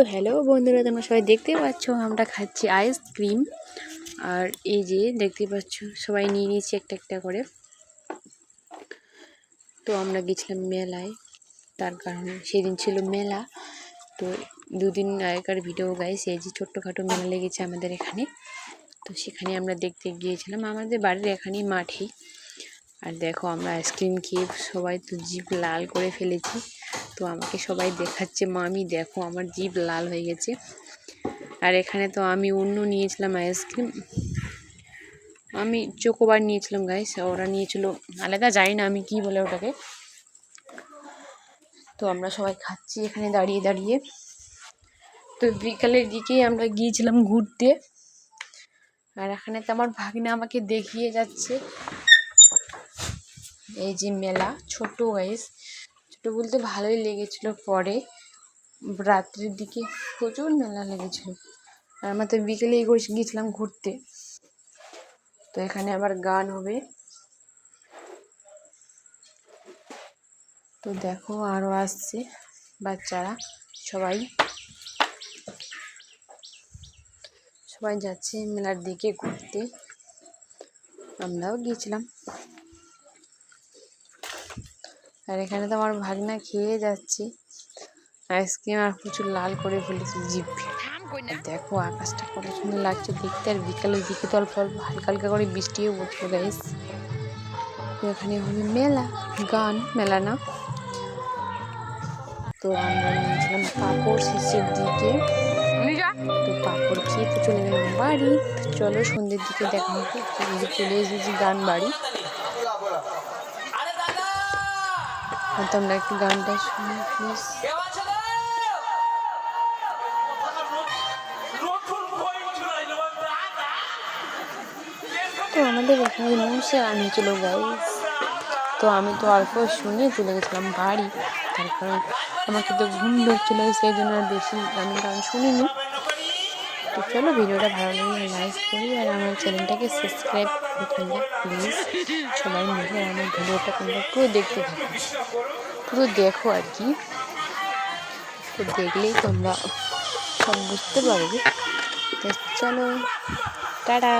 তো হ্যালো বন্ধুরা, তোমরা সবাই দেখতে পাচ্ছ, আমরা খাচ্ছি আইসক্রিম আর এই যে দেখতে পাচ্ছ, সবাই নিয়ে নিয়েছি একটা একটা করে। তো আমরা গেছিলাম মেলায়, তার কারণে সেদিন ছিল মেলা। তো দুদিন আগেকার ভিডিও গাইস এই যে ছোট্টখাটো মেলা লেগেছে আমাদের এখানে। তো সেখানে আমরা দেখতে গিয়েছিলাম, আমাদের বাড়ির এখানেই মাঠেই আর দেখো আমরা আইসক্রিম খেয়ে সবাই তো জিভ লাল করে ফেলেছি। তো আমাকে সবাই দেখাচ্ছে, মামি, দেখো, আমার জিভ লাল হয়ে গেছে। আর এখানে তো আমি অন্য নিয়েছিলাম আইসক্রিম। আমি চোকোবার নিয়েছিলাম গাইস ওরা নিয়েছিল, আলাদা, জানি না আমি কি বলে ওটাকে। তো আমরা সবাই খাচ্ছি এখানে দাঁড়িয়ে দাঁড়িয়ে। তো বিকালের দিকেই আমরা গিয়েছিলাম ঘুরতে। আর এখানে তো আমার ভাগনা আমাকে দেখিয়ে যাচ্ছে। এই যে মেলা, ছোট গাইস ছোট বলতে ভালোই লেগেছিল পরে। রাত্রের দিকে প্রচুর মেলা লেগেছিল। আর আমরা তো বিকেলেই গিয়েছিলাম ঘুরতে। তো এখানে আবার গান হবে। তো দেখো আরও আসছে বাচ্চারা, সবাই। সবাই যাচ্ছে মেলার দিকে ঘুরতে। আমরাও গিয়েছিলাম। আর এখানে তো আমার ভাগনা খেয়ে যাচ্ছে। আইসক্রিম আর প্রচুর লাল করে ফেলেছে জিভ। দেখো আকাশটা কত সুন্দর লাগছে দেখতে আর বিকালের দিকে তো অল্প অল্প হালকা হালকা করে বৃষ্টিও পড়ছিল গাইস এখানে হবে মেলা গান মেলা না। তো আমরা নিয়েছিলাম পাপড় শেষের দিকে। তো পাপড় খেয়ে তো চলে গেলাম বাড়ি। তো চলো সন্ধ্যের দিকে দেখা হবে চলে এসেছি গান বাড়ি। আর তোমরা একটু গানটা শুনে প্লিজ তো আমাদের এখানে মশে আনিয়েছিল গাইস তো আমি তো অল্প শুনে চলে গেছিলাম বাড়ি। তার কারণ আমাকে তো ঘুম ধরছিল সেই জন্য আর বেশি আমি গান শুনিনি। চলো, ভিডিওটা ভালো লাগে লাইক করি আর আমার চ্যানেলটাকে সাবস্ক্রাইব করে তোমরা প্লিজ সবাই মিলে আমার ভিডিওটা তোমরা পুরো দেখতে থাকো। পুরো দেখো আর কি। তো দেখলেই তোমরা সব বুঝতে পারবে। চলো, টাটা।